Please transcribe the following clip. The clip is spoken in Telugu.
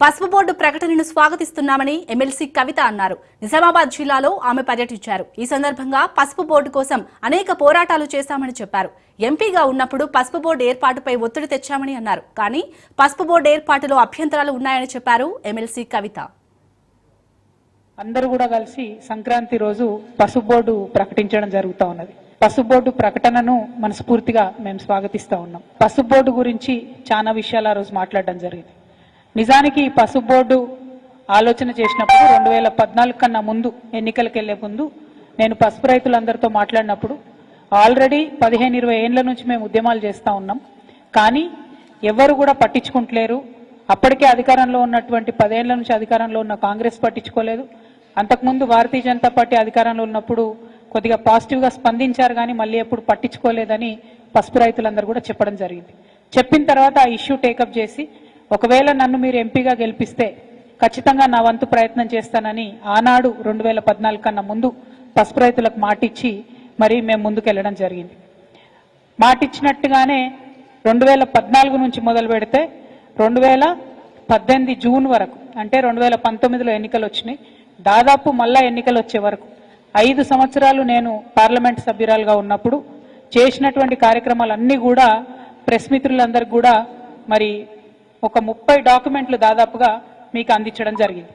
పసుపు బోర్డు ప్రకటనను స్వాగతిస్తున్నామని ఎమ్మెల్సీ కవిత అన్నారు. నిజామాబాద్ జిల్లాలో ఆమె పర్యటించారు. ఈ సందర్భంగా పసుపు బోర్డు కోసం అనేక పోరాటాలు చేశామని చెప్పారు. ఎంపీగా ఉన్నప్పుడు పసుపు బోర్డు ఏర్పాటుపై ఒత్తిడి తెచ్చామని అన్నారు. కానీ పసుపు బోర్డు ఏర్పాటులో అభ్యంతరాలు ఉన్నాయని చెప్పారు ఎమ్మెల్సీ కవిత. అందరూ కూడా కలిసి సంక్రాంతి రోజు పసుపు బోర్డు ప్రకటించడం జరుగుతూ ఉన్నది. పసుపు బోర్డు ప్రకటనను మనస్ఫూర్తిగా మేము స్వాగతిస్తూ ఉన్నాం. పసుపు బోర్డు గురించి చాలా విషయాలు ఆ రోజు మాట్లాడడం జరిగింది. నిజానికి ఈ పసుపు బోర్డు ఆలోచన చేసినప్పుడు రెండు వేల పద్నాలుగు కన్నా ముందు ఎన్నికలకు వెళ్ళే ముందు నేను పసుపు రైతులందరితో మాట్లాడినప్పుడు ఆల్రెడీ పదిహేను ఇరవై ఏండ్ల నుంచి మేము ఉద్యమాలు చేస్తూ ఉన్నాం. కానీ ఎవరు కూడా పట్టించుకుంటలేరు. అప్పటికే అధికారంలో ఉన్నటువంటి పదేళ్ళ నుంచి అధికారంలో ఉన్న కాంగ్రెస్ పట్టించుకోలేదు. అంతకుముందు భారతీయ జనతా పార్టీ అధికారంలో ఉన్నప్పుడు కొద్దిగా పాజిటివ్గా స్పందించారు కానీ మళ్ళీ ఎప్పుడు పట్టించుకోలేదని పసుపు రైతులందరూ కూడా చెప్పడం జరిగింది. చెప్పిన తర్వాత ఆ ఇష్యూ టేకప్ చేసి ఒకవేళ నన్ను మీరు ఎంపీగా గెలిపిస్తే ఖచ్చితంగా నా వంతు ప్రయత్నం చేస్తానని ఆనాడు రెండు వేల పద్నాలుగు కన్నా ముందు పసుపు రైతులకు మాటిచ్చి మరి మేము ముందుకెళ్ళడం జరిగింది. మాటిచ్చినట్టుగానే రెండు వేల పద్నాలుగు నుంచి మొదలు పెడితే రెండు వేల పద్దెనిమిది జూన్ వరకు అంటే రెండు వేల పంతొమ్మిదిలో ఎన్నికలు వచ్చినాయి. దాదాపు మళ్ళా ఎన్నికలు వచ్చే వరకు ఐదు సంవత్సరాలు నేను పార్లమెంట్ సభ్యురాలుగా ఉన్నప్పుడు చేసినటువంటి కార్యక్రమాలన్నీ కూడా ప్రెస్ మిత్రులందరికీ కూడా మరి ఒక ముప్పై డాక్యుమెంట్లు దాదాపుగా మీకు అందించడం జరిగింది.